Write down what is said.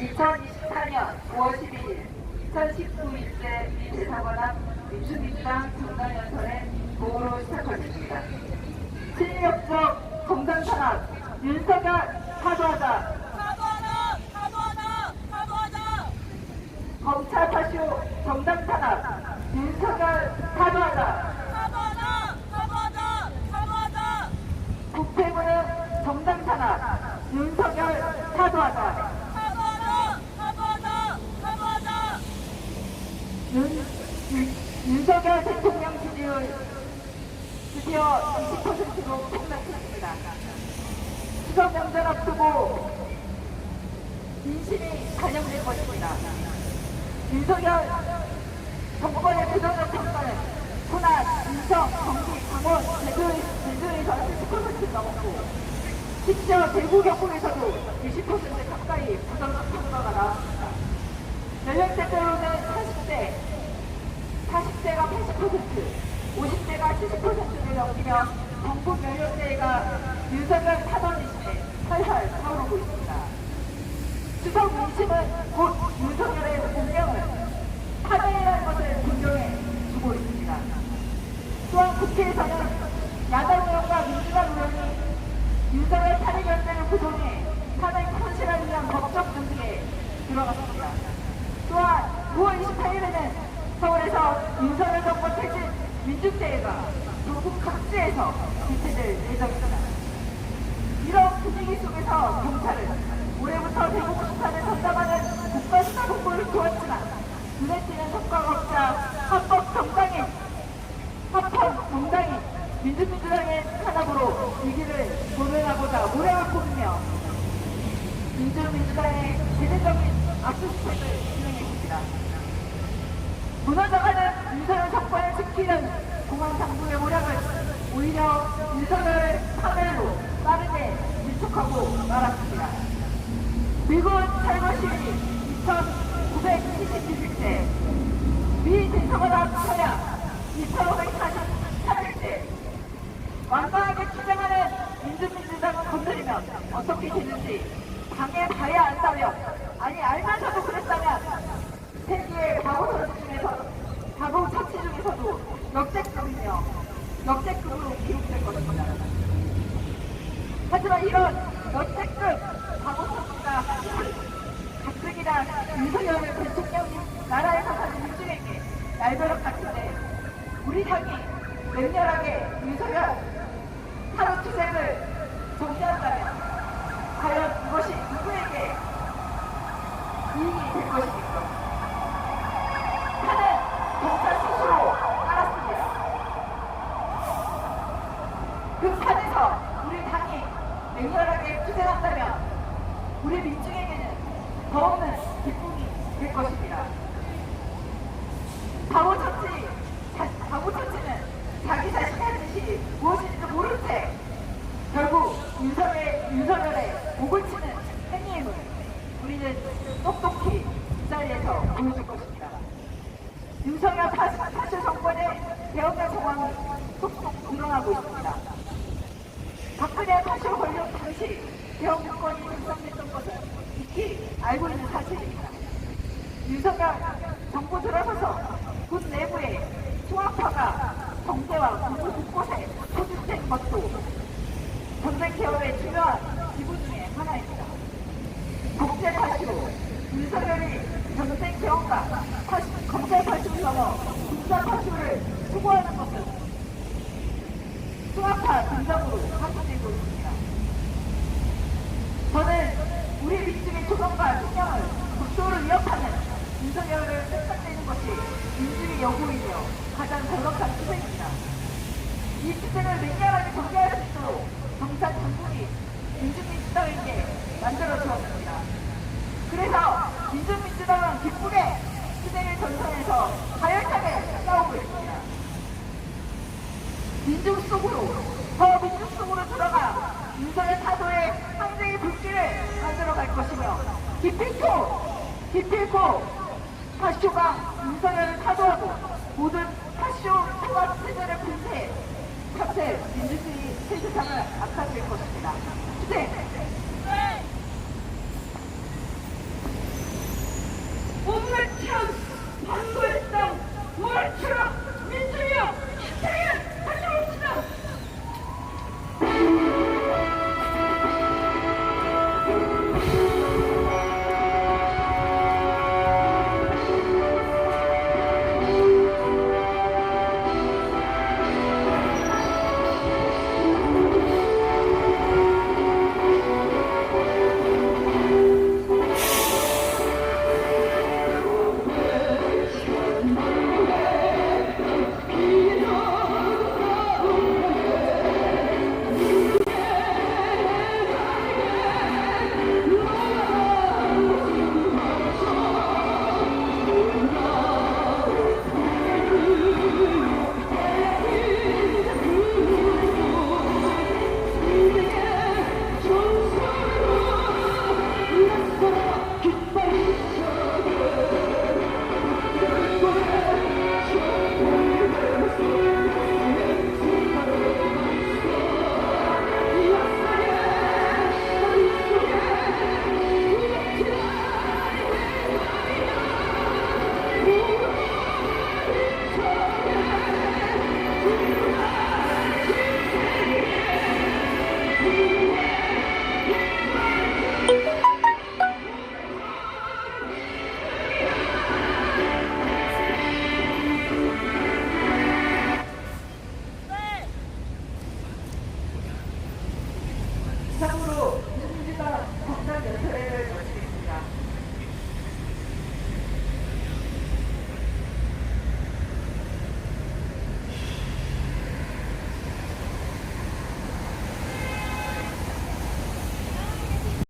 2024년 5월 11일 2019일째 미 대사관앞 민주민주당 정당연설의 도로 시작하겠습니다. 실력적 정당탄압 윤석열 사과하자 사과하라! 사과하라! 사과하자! 검찰 파쇼 정당탄압 윤석열 사과하자 사과하라! 사과하자! 사과하자! 국회문은 정당탄압 윤석열 사과하자 사과하라! 사과하자! 사과하자! 윤, 윤, 윤석열 대통령 지지율 드디어 20%로 폭락했습니다. 추석 명절 앞두고 민심이 반영될 것입니다. 윤석열 정권의 부정적 평가는 호남, 인천, 경기, 강원, 제주, 제주에서 70% 넘었고 심지어 대구 경북에서도 20% 가까이 부정적 평가가 나왔습니다. 연령대별로는 40대, 40대가 80%, 50대가 70%를 넘기며 전국 연령대가 윤석열 타던이시에 활활 타오르고 있습니다. 추석 민심은 곧 윤석열의 운명을 타당이라는 것을 분명해 주고 있습니다. 또한 국회에서는 야당 의원과 민주당 의원이 윤석열 탄핵연대를 구성해 탄핵 현실을 위한 법적 준비에 들어갔습니다. 또한 9월 28일에는 서울에서 윤석열 정권 퇴진 민중대회가 전국 각지에서 개최될 예정입니다. 이런 분위기 속에서 경찰은 올해부터 대구 공사를 전담하는 국가수사 본부를 두었지만 눈에 띄는 성과가 없자 합법 정당인 합법 정당인 민주민주당의 탄압으로 위기를 모면하고자 모략을 꾸미며 민주민주당의 제대적인 압수수색을 진행했습니다. 무너져가는 윤석열 정권을 지키는 공안 당국의 모략을 오히려 윤석열을 파멸로 빠르게 밀촉하고 말았습니다. 미군 탈거시 2,971대, 미 대사관 앞 차량 2,543대, 완강하게 주장하는 민주민주당을 건드리면 어떻게 되는지 당해봐야 안다며 아니 알면서도 그랬다면 세계의 바보 선수 중에서 바보 처치 중에서도 역대급이며 역대급으로 기록될 것입니다. 하지만 이런 역대급 선수가 가뜩이나 윤석열 대통령이 나라에서 사는 민중에게 날벼락 같은데 우리 당이 맹렬하게 윤석열 하루 투쟁을 정리한다면 과연 이것이 누구에게 이익이 될 것입니까? 하는 검사 스스로 알았습니다. 그 판에서 우리 당이 맹렬하게 투쟁한다면 우리 민중에게는 더 없는 기쁨이 될 것입니다. 바보 처치, 자- 바보 처치는 자기 자신의 한 짓이 무엇인지도 모른 채 결국 윤석열의, 윤석열의 목을 치는 행위임을 우리는 똑똑히 이 자리에서 보여줄 것입니다. 윤석열 파시, 정권의 대응의 상황이 속속 일어나고 있습니다. 박근혜 파쇼 권력 당시 대형 정권이 완성됐던 것은 익히 알고 있는 사실입니다. 윤석열 정부 들어서서 군 내부에 통합화가 정대와 군부 곳곳에 소집된 것도 전쟁 개혁의 중요한 기분 중에 하나입니다. 국제 파쇼, 전쟁 개혁과 파쇼, 검찰 파쇼를 넘어 군사 파쇼를 추구하는 것은 수학화 등장으로 확인되고 있습니다. 저는 우리 민중의 조성과 신념을 국도를 위협하는 윤석열을 뺏어내는 것이 민중의 여구이며 가장 정확한 투쟁입니다. 이 투쟁을 맹렬하게 정리할 수 있도록 정산 당국이 민주민주당에게 만들어 주었습니다. 그래서 민주민주당은 기쁘게 투쟁의 전선에서 가열차게 싸우고 있습니다. 민중 속으로 더 민중 속으로 들어가 윤석열 타도의 항쟁의 불길을 만들어 갈 것이며 기필코 기필코 파쇼가 윤석열을 타도하고 모든 파쇼 통합 체제를 분쇄해 탑재 민주주의 세계상을 악화될 것입니다. 투쟁